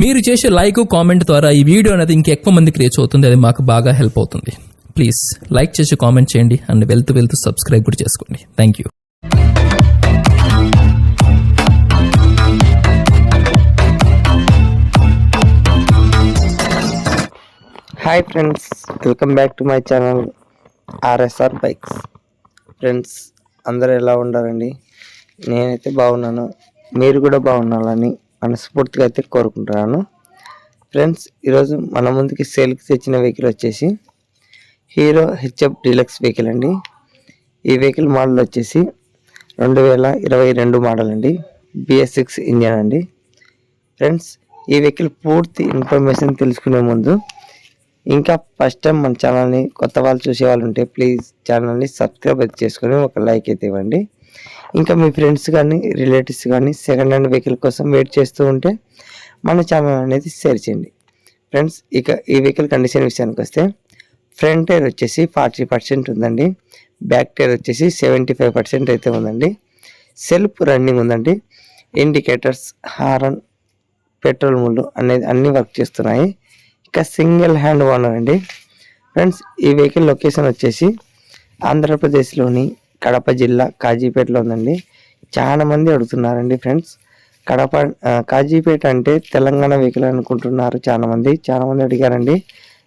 మీరు చేసే like comment ద్వారా ఈ వీడియో అనేది ఇంకెక్కువ మందికి రీచ్ అవుతుంది. అది మాకు బాగా హెల్ప్ అవుతుంది. ప్లీజ్ లైక్ చేసి కామెంట్ చేయండి అండ్ వెళ్తూ వెళ్తూ సబ్స్క్రైబ్ కూడా చేసుకోండి. Thank you hi friends welcome back to my channel RSR bikes friends అందరూ ఎలా ఉండాలండి నేనైతే బాగున్నాను. మీరు కూడా బాగుండాలని మనస్ఫూర్తిగా అయితే కోరుకుంటున్నాను. ఫ్రెండ్స్ ఈరోజు మన ముందుకి సేల్కి తెచ్చిన వెహికల్ వచ్చేసి హీరో హెచ్ఎఫ్ డీలక్స్ వెహికల్ అండి. ఈ వెహికల్ మోడల్ వచ్చేసి రెండు వేల ఇరవై రెండు మోడల్ అండి. బిఎస్ సిక్స్ ఇంజన్ అండి. ఫ్రెండ్స్ ఈ వెహికల్ పూర్తి ఇన్ఫర్మేషన్ తెలుసుకునే ముందు ఇంకా ఫస్ట్ టైం మన ఛానల్ని కొత్త వాళ్ళు చూసే వాళ్ళు ఉంటే ప్లీజ్ ఛానల్ని సబ్స్క్రైబ్ చేసుకొని ఒక లైక్ అయితే ఇవ్వండి. ఇంకా మీ ఫ్రెండ్స్ కానీ రిలేటివ్స్ కానీ సెకండ్ హ్యాండ్ వెహికల్ కోసం వెయిట్ చేస్తూ ఉంటే మన ఛానల్ అనేది షేర్ చేయండి. ఫ్రెండ్స్ ఇక ఈ వెహికల్ కండిషన్ విషయానికి వస్తే ఫ్రంట్ టైర్ వచ్చేసి ఫార్టీ పర్సెంట్ ఉందండి. బ్యాక్ టైర్ వచ్చేసి సెవెంటీ ఫైవ్ పర్సెంట్ అయితే ఉందండి. సెల్ఫ్ రన్నింగ్ ఉందండి. ఇండికేటర్స్ హారన్ పెట్రోల్ ముళ్ళు అనేది అన్నీ వర్క్ చేస్తున్నాయి. ఇక సింగిల్ హ్యాండ్ ఓనర్ అండి. ఫ్రెండ్స్ ఈ వెహికల్ లొకేషన్ వచ్చేసి ఆంధ్రప్రదేశ్లోని కడప జిల్లా కాజీపేటలో ఉందండి. చాలామంది అడుగుతున్నారండి ఫ్రెండ్స్. కడప కాజీపేట అంటే తెలంగాణ వెహికల్ అనుకుంటున్నారు చాలా మంది. అడిగారండి.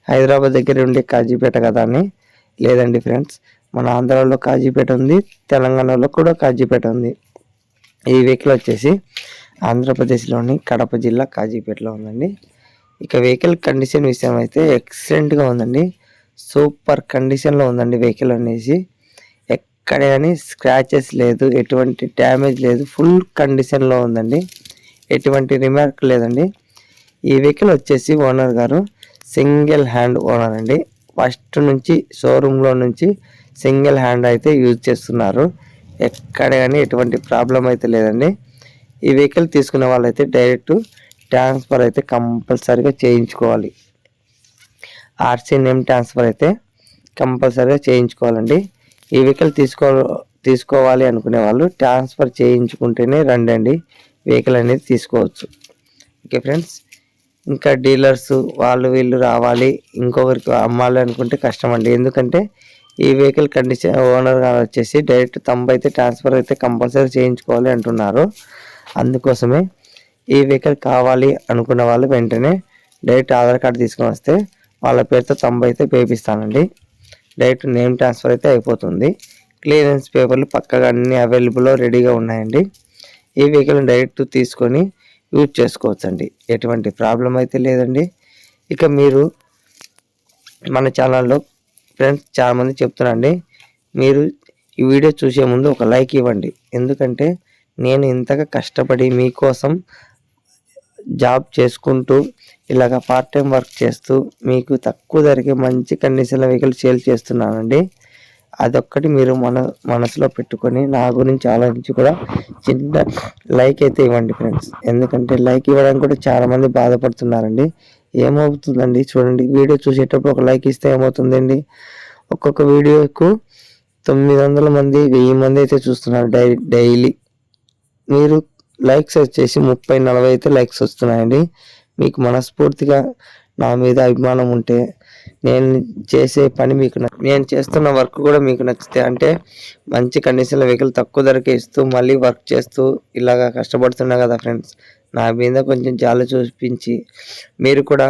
హైదరాబాద్ దగ్గర ఉండే కాజీపేట కదా అని. లేదండి ఫ్రెండ్స్. మన ఆంధ్రాలో కాజీపేట ఉంది. తెలంగాణలో కూడా కాజీపేట ఉంది. ఈ వెహికల్ వచ్చేసి ఆంధ్రప్రదేశ్లోని కడప జిల్లా కాజీపేటలో ఉందండి. ఇక వెహికల్ కండిషన్ విషయం అయితే ఎక్సలెంట్గా ఉందండి. సూపర్ కండిషన్లో ఉందండి వెహికల్ అనేసి. ఎక్కడ కానీ స్క్రాచెస్ లేదు ఎటువంటి డ్యామేజ్ లేదు ఫుల్ కండిషన్లో ఉందండి. ఎటువంటి రిమార్క్ లేదండి. ఈ వెహికల్ వచ్చేసి ఓనర్ గారు సింగిల్ హ్యాండ్ ఓనర్ అండి. ఫస్ట్ నుంచి షోరూంలో నుంచి సింగిల్ హ్యాండ్ అయితే యూజ్ చేస్తున్నారు. ఎక్కడ కానీ ఎటువంటి ప్రాబ్లం అయితే లేదండి. ఈ వెహికల్ తీసుకున్న వాళ్ళైతే డైరెక్ట్ ట్రాన్స్ఫర్ అయితే కంపల్సరీగా చేయించుకోవాలి. ఆర్సీ నేమ్ ట్రాన్స్ఫర్ అయితే కంపల్సరీగా చేయించుకోవాలండి. ఈ వెహికల్ తీసుకో తీసుకోవాలి అనుకునే వాళ్ళు ట్రాన్స్ఫర్ చేయించుకుంటేనే రండి అండి వెహికల్ అనేది తీసుకోవచ్చు. ఓకే ఫ్రెండ్స్ ఇంకా డీలర్స్ వాళ్ళు వీళ్ళు రావాలి ఇంకొకరికి అమ్మాలి అనుకుంటే కష్టం అండి ఎందుకంటే ఈ వెహికల్ కండిషన్ ఓనర్ గారు వచ్చేసి డైరెక్ట్ తంబ అయితే ట్రాన్స్ఫర్ అయితే కంపల్సరీ చేయించుకోవాలి అంటున్నారు. అందుకోసమే ఈ వెహికల్ కావాలి అనుకున్న వాళ్ళు వెంటనే డైరెక్ట్ ఆధార్ కార్డు తీసుకొని వస్తే వాళ్ళ పేరుతో తంబ అయితే పేపిస్తానండి. డైరెక్ట్ నేమ్ ట్రాన్స్ఫర్ అయితే అయిపోతుంది. క్లియరెన్స్ పేపర్లు పక్కగా అన్ని అవైలబుల్లో రెడీగా ఉన్నాయండి. ఈ వెహికల్ డైరెక్ట్ తీసుకొని యూజ్ చేసుకోవచ్చండి. ఎటువంటి ప్రాబ్లం అయితే లేదండి. ఇక మీరు మన ఛానల్లో ఫ్రెండ్స్ చాలామంది చెప్తున్నాండి మీరు ఈ వీడియో చూసే ముందు ఒక లైక్ ఇవ్వండి. ఎందుకంటే నేను ఇంతగా కష్టపడి మీకోసం జాబ్ చేసుకుంటూ ఇలాగ పార్ట్ టైం వర్క్ చేస్తూ మీకు తక్కువ ధరకే మంచి కండిషన్ల వెహికల్ సేల్ చేస్తున్నానండి. అదొక్కటి మీరు మన మనసులో పెట్టుకొని నా గురించి ఆలోచించి కూడా చిన్న లైక్ అయితే ఇవ్వండి ఫ్రెండ్స్ ఎందుకంటే లైక్ ఇవ్వడానికి కూడా చాలామంది బాధపడుతున్నారండి. ఏమవుతుందండి? చూడండి వీడియో చూసేటప్పుడు ఒక లైక్ ఇస్తే ఏమవుతుందండి? ఒక్కొక్క వీడియోకు తొమ్మిది వందల మంది వెయ్యి మంది అయితే చూస్తున్నారు డై డైలీ. మీరు లైక్స్ వచ్చేసి ముప్పై నలభై అయితే లైక్స్ వస్తున్నాయండి. మీకు మనస్ఫూర్తిగా నా మీద అభిమానం ఉంటే నేను చేసే పని మీకు నేను చేస్తున్న వర్క్ కూడా మీకు నచ్చితే అంటే మంచి కండిషన్లో వెహికల్ తక్కువ ధరకే ఇస్తూ మళ్ళీ వర్క్ చేస్తూ ఇలాగా కష్టపడుతున్నా కదా ఫ్రెండ్స్ నా మీద కొంచెం జాలి చూపించి మీరు కూడా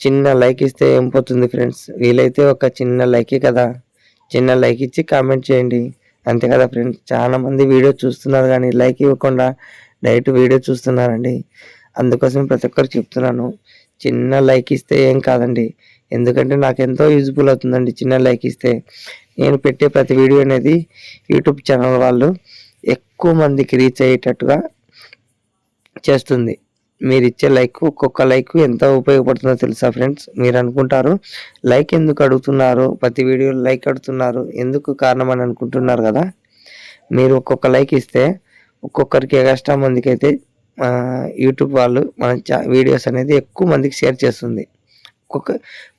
చిన్న లైక్ ఇస్తే ఏం పోతుంది ఫ్రెండ్స్? వీలైతే ఒక చిన్న లైకే కదా చిన్న లైక్ ఇచ్చి కామెంట్ చేయండి. అంతే కదా ఫ్రెండ్స్ చాలా మంది వీడియో చూస్తున్నారు కానీ లైక్ ఇవ్వకుండా డైరెక్ట్ వీడియో చూస్తున్నారండి. అందుకోసం ప్రతి ఒక్కరు చెప్తున్నాను. చిన్న లైక్ ఇస్తే ఏం కాదండి. ఎందుకంటే నాకు ఎంతో యూజ్ఫుల్ అవుతుందండి చిన్న లైక్ ఇస్తే. నేను పెట్టే ప్రతి వీడియో అనేది యూట్యూబ్ ఛానల్ వాళ్ళు ఎక్కువ మందికి రీచ్ అయ్యేటట్టుగా చేస్తుంది. మీరు ఇచ్చే లైక్ ఒక్కొక్క లైక్ ఎంత ఉపయోగపడుతుందో తెలుసా ఫ్రెండ్స్? మీరు అనుకుంటారు లైక్ ఎందుకు అడుగుతున్నారు? ప్రతి వీడియో లైక్ అడుగుతున్నారు. ఎందుకు కారణం అని అనుకుంటున్నారు కదా? మీరు ఒక్కొక్క లైక్ ఇస్తే ఒక్కొక్కరికి ఎగస్ట్రా మందికి అయితే యూట్యూబ్ వాళ్ళు మన చా- వీడియోస్ అనేది ఎక్కువ మందికి షేర్ చేస్తుంది. ఒక్కొక్క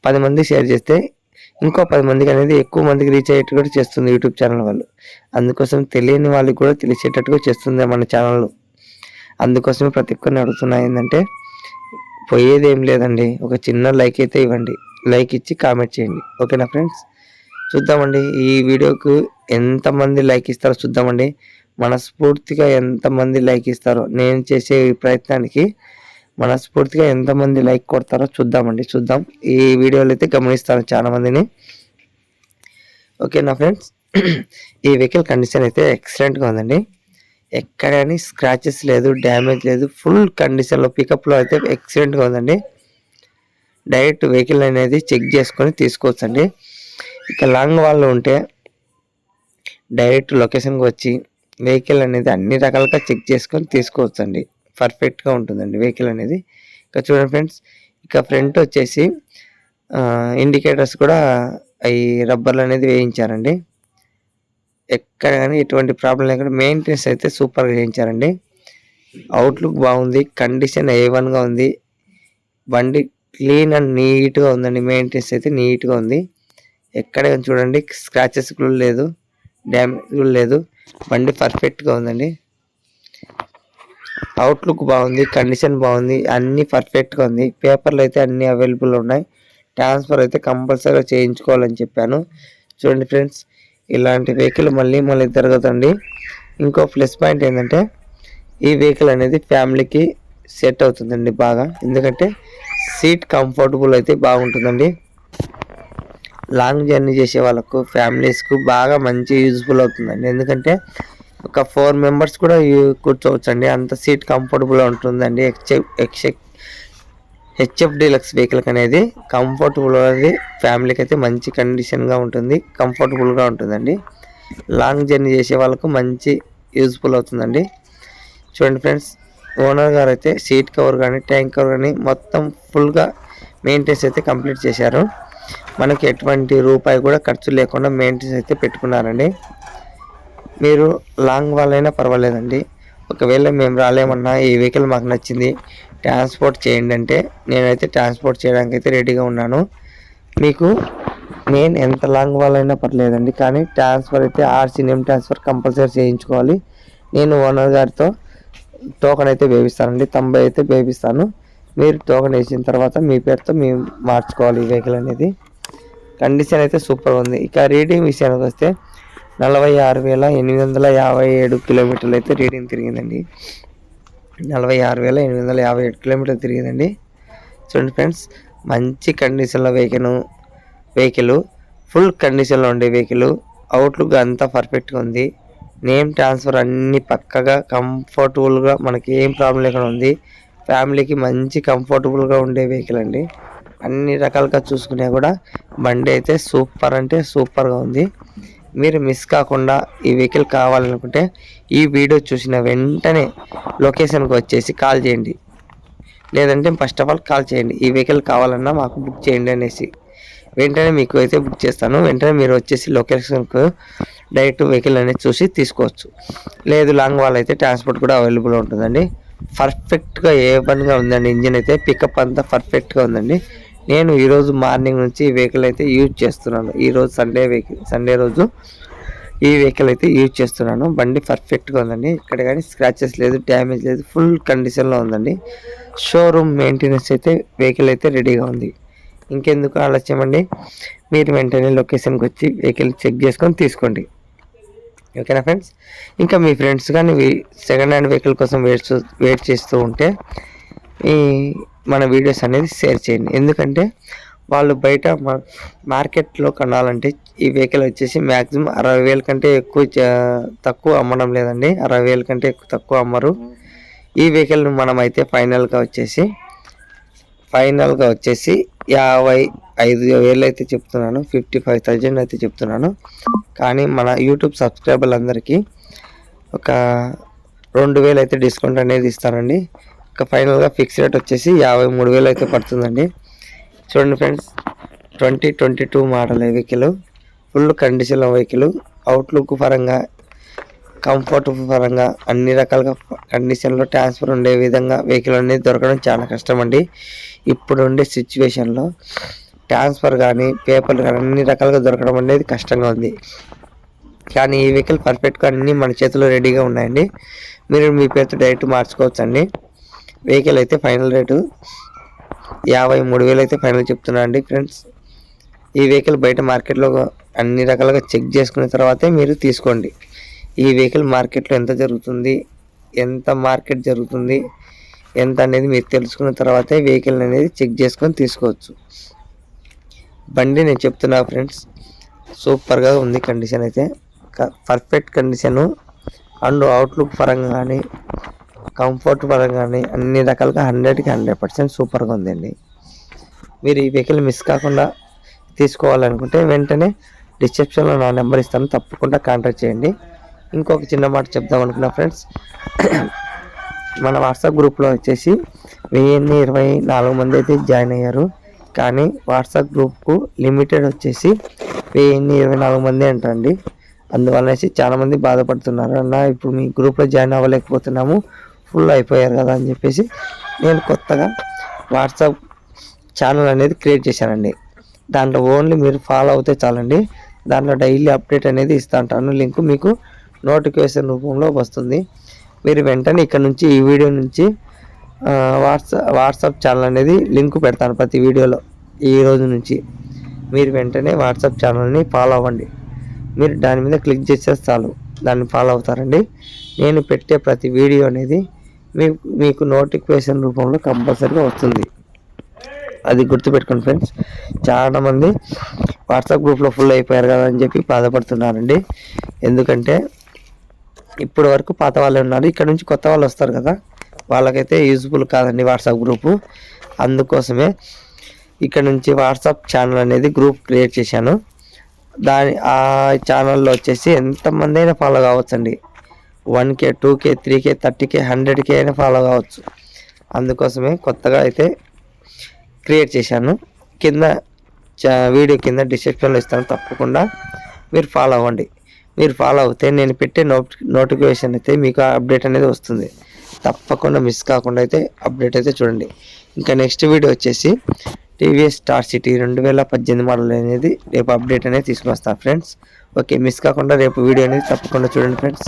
పది మందికి షేర్ చేస్తే ఇంకో పది మందికి అనేది ఎక్కువ మందికి రీచ్ అయ్యేట్టు కూడా చేస్తుంది యూట్యూబ్ ఛానల్ వాళ్ళు. అందుకోసం తెలియని వాళ్ళకి కూడా తెలిసేటట్టుగా చేస్తుంది మన ఛానల్. అందుకోసమే ప్రతి ఒక్కరిని అడుగుతున్నా ఏంటంటే పోయేది ఏం లేదండి. ఒక చిన్న లైక్ అయితే ఇవ్వండి. లైక్ ఇచ్చి కామెంట్ చేయండి. ఓకేనా ఫ్రెండ్స్? చూద్దామండి. ఈ వీడియోకు ఎంతమంది లైక్ ఇస్తారో చూద్దామండి. మనస్ఫూర్తిగా ఎంతమంది లైక్ ఇస్తారో నేను చేసే ఈ ప్రయత్నానికి మనస్ఫూర్తిగా ఎంతమంది లైక్ కొడతారో చూద్దామండి చూద్దాం. ఈ వీడియోలో అయితే గమనిస్తాను చాలామందిని. ఓకే నా ఫ్రెండ్స్? ఈ వెహికల్ కండిషన్ అయితే ఎక్సలెంట్గా ఉందండి. ఎక్కడ కానీ స్క్రాచెస్ లేదు డ్యామేజ్ లేదు ఫుల్ కండిషన్లో పికప్లో అయితే ఎక్సలెంట్గా ఉందండి. డైరెక్ట్ వెహికల్ అనేది చెక్ చేసుకొని తీసుకోవచ్చండి. ఇక లాంగ్ వాళ్ళు ఉంటే డైరెక్ట్ లొకేషన్కి వచ్చి వెహికల్ అనేది అన్ని రకాలుగా చెక్ చేసుకొని తీసుకోవచ్చండి. పర్ఫెక్ట్గా ఉంటుందండి వెహికల్ అనేది. ఇక చూడండి ఫ్రెండ్స్ ఇక ఫ్రంట్ వచ్చేసి ఇండికేటర్స్ కూడా అవి రబ్బర్లు అనేది వేయించారండి. ఎక్కడ కానీ ఎటువంటి ప్రాబ్లం లేకుండా మెయింటెనెన్స్ అయితే సూపర్గా చేయించారండి. అవుట్లుక్ బాగుంది కండిషన్ ఏ వన్గా ఉంది. బండి క్లీన్ అండ్ నీట్గా ఉందండి మెయింటెనెన్స్ అయితే నీట్గా ఉంది. ఎక్కడ చూడండి స్క్రాచెస్ కూడా లేదు డ్యామేజ్ కూడా లేదు. బండి పర్ఫెక్ట్గా ఉందండి. అవుట్లుక్ బాగుంది కండిషన్ బాగుంది అన్నీ పర్ఫెక్ట్గా ఉంది. పేపర్లు అయితే అన్నీ అవైలబుల్ ఉన్నాయి. ట్రాన్స్ఫర్ అయితే కంపల్సరీగా చేయించుకోవాలని చెప్పాను. చూడండి ఫ్రెండ్స్ ఇలాంటి వెహికల్ మళ్ళీ మళ్ళీ తిరగదండి. ఇంకో ప్లస్ పాయింట్ ఏంటంటే ఈ వెహికల్ అనేది ఫ్యామిలీకి సెట్ అవుతుందండి బాగా. ఎందుకంటే సీట్ కంఫర్టబుల్ అయితే బాగుంటుందండి. లాంగ్ జర్నీ చేసే వాళ్ళకు ఫ్యామిలీస్కు బాగా మంచి యూజ్ఫుల్ అవుతుందండి. ఎందుకంటే ఒక ఫోర్ మెంబర్స్ కూడా కూర్చోవచ్చు కూర్చోవచ్చండి. అంత సీట్ కంఫర్టబుల్గా ఉంటుందండి. XF XF HF deluxe vehicle అనేది కంఫర్టబుల్ అనేది ఫ్యామిలీకి అయితే మంచి కండిషన్గా ఉంటుంది కంఫర్టబుల్గా ఉంటుందండి. లాంగ్ జర్నీ చేసే వాళ్ళకు మంచి యూజ్ఫుల్ అవుతుందండి. చూడండి ఫ్రెండ్స్ ఓనర్ గారు అయితే సీట్ కవర్ కానీ ట్యాంక్ కవర్ కానీ మొత్తం ఫుల్గా మెయింటెనెన్స్ అయితే కంప్లీట్ చేశారు. మనకి ఎటువంటి రూపాయి కూడా ఖర్చు లేకుండా మెయింటెనెన్స్ అయితే పెట్టుకున్నారండి. మీరు లాంగ్ వాళ్ళైనా పర్వాలేదండి. ఒకవేళ మేము రాలేమన్నా ఈ వెహికల్ మాకు నచ్చింది ట్రాన్స్పోర్ట్ చేయండి అంటే నేనైతే ట్రాన్స్పోర్ట్ చేయడానికి అయితే రెడీగా ఉన్నాను. మీకు నేను ఎంత లాంగ్ వాళ్ళైనా పర్లేదండి కానీ ట్రాన్స్ఫర్ అయితే ఆర్సీ నేమ్ ట్రాన్స్ఫర్ కంపల్సరీ చేయించుకోవాలి. నేను ఓనర్ గారితో టోకెన్ అయితే వేపిస్తానండి తొంభై అయితే వేపిస్తాను. మీరు టోకెన్ వేసిన తర్వాత మీ పేరుతో మేము మార్చుకోవాలి ఈ వెహికల్ అనేది. కండిషన్ అయితే సూపర్ ఉంది. ఇక రీడింగ్ విషయానికి వస్తే నలభై ఆరు వేల ఎనిమిది వందల యాభై ఏడు కిలోమీటర్లు అయితే రీడింగ్ తిరిగిందండి. నలభై ఆరు వేల ఎనిమిది వందల యాభై ఏడు కిలోమీటర్లు తిరిగిందండి. చూడండి ఫ్రెండ్స్ మంచి కండిషన్లో వెహికల్ వెహికల్ ఫుల్ కండిషన్లో ఉండే వెహికల్ అవుట్లుక్ అంతా పర్ఫెక్ట్గా ఉంది. నేమ్ ట్రాన్స్ఫర్ అన్ని పక్కగా కంఫర్టబుల్గా మనకి ఏం ప్రాబ్లం లేకుండా ఉంది. ఫ్యామిలీకి మంచి కంఫర్టబుల్గా ఉండే వెహికల్ అండి. అన్ని రకాలుగా చూసుకునే కూడా బండి అయితే సూపర్ అంటే సూపర్గా ఉంది. మీరు మిస్ కాకుండా ఈ వెహికల్ కావాలనుకుంటే ఈ వీడియో చూసిన వెంటనే లొకేషన్కి వచ్చేసి కాల్ చేయండి. లేదంటే ఫస్ట్ ఆఫ్ ఆల్ కాల్ చేయండి. ఈ వెహికల్ కావాలన్నా మాకు బుక్ చేయండి అనేసి. వెంటనే మీకు అయితే బుక్ చేస్తాను. వెంటనే మీరు వచ్చేసి లొకేషన్కు డైరెక్ట్ వెహికల్ అనేది చూసి తీసుకోవచ్చు. లేదు లాంగ్ వాల్ అయితే ట్రాన్స్పోర్ట్ కూడా అవైలబుల్ ఉంటుందండి. పర్ఫెక్ట్గా ఏ పనిగా ఉందండి ఇంజిన్ అయితే పికప్ అంతా పర్ఫెక్ట్గా ఉందండి. నేను ఈరోజు మార్నింగ్ నుంచి ఈ వెహికల్ అయితే యూజ్ చేస్తున్నాను. ఈరోజు సండే వెహికల్ సండే రోజు ఈ వెహికల్ అయితే యూజ్ చేస్తున్నాను. బండి పర్ఫెక్ట్గా ఉందండి. ఇక్కడ కానీ స్క్రాచెస్ లేదు డ్యామేజ్ లేదు ఫుల్ కండిషన్లో ఉందండి. షోరూమ్ మెయింటెనెన్స్ అయితే వెహికల్ అయితే రెడీగా ఉంది. ఇంకెందుకు ఆలస్యం అండి? మీరు వెంటనే లొకేషన్కి వచ్చి వెహికల్ చెక్ చేసుకొని తీసుకోండి. ఓకేనా ఫ్రెండ్స్? ఇంకా మీ ఫ్రెండ్స్ కానీ సెకండ్ హ్యాండ్ వెహికల్ కోసం వెయిట్ చూ- వెయిట్ చేస్తూ ఉంటే ఈ మన వీడియోస్ అనేది షేర్ చేయండి. ఎందుకంటే వాళ్ళు బయట మార్కెట్లో కొనాలంటే ఈ వెహికల్ వచ్చేసి మ్యాక్సిమం అరవై వేల కంటే ఎక్కువ తక్కువ అమ్మడం లేదండి. అరవై వేల కంటే ఎక్కువ తక్కువ అమ్మరు. ఈ వెహికల్ను మనం అయితే ఫైనల్గా వచ్చేసి ఫైనల్గా వచ్చేసి యాభై ఐదు వేలు అయితే చెప్తున్నాను ఫిఫ్టీ ఫైవ్ థౌజండ్ అయితే చెప్తున్నాను. కానీ మన యూట్యూబ్ సబ్స్క్రైబర్లందరికీ ఒక రెండు వేలు అయితే డిస్కౌంట్ అనేది ఇస్తానండి. ఒక ఫైనల్గా ఫిక్స్ రేట్ వచ్చేసి యాభై మూడు వేలు అయితే పడుతుందండి. చూడండి friends twenty twenty two model vehicle full కండిషన్లో వెహికల్ అవుట్లుక్ పరంగా కంఫర్ట్ పరంగా అన్ని రకాలుగా కండిషన్లో ట్రాన్స్ఫర్ ఉండే విధంగా వెహికల్ అనేది దొరకడం చాలా కష్టం అండి ఇప్పుడు ఉండే సిచ్యువేషన్లో ట్రాన్స్ఫర్ కానీ పేపర్లు కానీ అన్ని రకాలుగా దొరకడం అనేది కష్టంగా ఉంది. కానీ ఈ వెహికల్ పర్ఫెక్ట్గా అన్నీ మన చేతిలో రెడీగా ఉన్నాయండి. మీరు మీ పేరుతో డైరెక్ట్ మార్చుకోవచ్చు అండి వెహికల్ అయితే ఫైనల్ రేటు యాభై మూడు వేలు అయితే ఫైనల్ చెప్తున్నా అండి ఫ్రెండ్స్. ఈ వెహికల్ బయట మార్కెట్లో అన్ని రకాలుగా చెక్ చేసుకున్న తర్వాతే మీరు తీసుకోండి. ఈ వెహికల్ మార్కెట్లో ఎంత జరుగుతుంది ఎంత మార్కెట్ జరుగుతుంది ఎంత అనేది మీరు తెలుసుకున్న తర్వాతే వెహికల్ అనేది చెక్ చేసుకొని తీసుకోవచ్చు. బండి నేను చెప్తున్నా ఫ్రెండ్స్. సూపర్గా ఉంది కండిషన్ అయితే. పర్ఫెక్ట్ కండిషను అండ్ అవుట్లుక్ పరంగా కానీ కంఫర్ట్ పరంగా కానీ అన్ని రకాలుగా హండ్రెడ్కి హండ్రెడ్ పర్సెంట్ సూపర్గా ఉందండి. మీరు ఈ వెహికల్ మిస్ కాకుండా తీసుకోవాలనుకుంటే వెంటనే డిస్క్రిప్షన్లో నా నెంబర్ ఇస్తాను. తప్పకుండా కాంటాక్ట్ చేయండి. ఇంకొక చిన్న మాట చెప్దాం అనుకున్నా ఫ్రెండ్స్. మన వాట్సాప్ గ్రూప్లో వచ్చేసి వెయ్యిన్ని ఇరవై నాలుగు మంది అయితే జాయిన్ అయ్యారు. కానీ వాట్సాప్ గ్రూప్కు లిమిటెడ్ వచ్చేసి వెయ్యి ఇరవై నాలుగు మంది అంటండి. అందువలనేసి చాలామంది బాధపడుతున్నారు. అన్న ఇప్పుడు మీ గ్రూప్లో జాయిన్ అవ్వలేకపోతున్నాము. ఫుల్ అయిపోయారు కదా అని చెప్పేసి నేను కొత్తగా వాట్సాప్ ఛానల్ అనేది క్రియేట్ చేశానండి. దాంట్లో ఓన్లీ మీరు ఫాలో అవుతే చాలండి. దాంట్లో డైలీ అప్డేట్ అనేది ఇస్తా ఉంటాను. లింక్ మీకు నోటిఫికేషన్ రూపంలో వస్తుంది. మీరు వెంటనే ఇక్కడ నుంచి ఈ వీడియో నుంచి వాట్సాప్ వాట్సాప్ ఛానల్ అనేది లింక్ పెడతాను ప్రతి వీడియోలో ఈ రోజు నుంచి. మీరు వెంటనే వాట్సాప్ ఛానల్ని ఫాలో అవ్వండి. మీరు దాని మీద క్లిక్ చేస్తే చాలు దాన్ని ఫాలో అవుతారండి. నేను పెట్టే ప్రతి వీడియో అనేది మీకు మీకు నోటిఫికేషన్ రూపంలో కంపల్సరీగా వస్తుంది. అది గుర్తుపెట్టుకోండి ఫ్రెండ్స్ చాలామంది వాట్సాప్ గ్రూప్లో ఫుల్ అయిపోయారు కదా అని చెప్పి బాధపడుతున్నారండి. ఎందుకంటే ఇప్పటి వరకు పాత వాళ్ళే ఉన్నారు. ఇక్కడ నుంచి కొత్త వాళ్ళు వస్తారు కదా. వాళ్ళకైతే యూజ్ఫుల్ కాదండి వాట్సాప్ గ్రూపు అందుకోసమే ఇక్కడ నుంచి వాట్సాప్ ఛానల్ అనేది గ్రూప్ క్రియేట్ చేశాను. దాని ఆ ఛానల్లో వచ్చేసి ఎంతమంది అయినా follow కావచ్చండి. One K two K three K thirty K hundred K అయినా ఫాలో కావచ్చు. అందుకోసమే కొత్తగా అయితే క్రియేట్ చేశాను. కింద వీడియో కింద డిస్క్రిప్షన్లో ఇస్తాను. తప్పకుండా మీరు ఫాలో అవ్వండి. మీరు ఫాలో అవుతే నేను పెట్టే నోటి నోటిఫికేషన్ అయితే మీకు అప్డేట్ అనేది వస్తుంది. తప్పకుండా మిస్ కాకుండా అయితే అప్డేట్ అయితే చూడండి. ఇంకా నెక్స్ట్ వీడియో వచ్చేసి టీవీఎస్ స్టార్ సిటీ రెండు వేల పద్దెనిమిది మోడల్ అనేది రేపు అప్డేట్ అనేది తీసుకొస్తాను ఫ్రెండ్స్ ఓకే మిస్ కాకుండా రేపు వీడియో అనేది తప్పకుండా చూడండి ఫ్రెండ్స్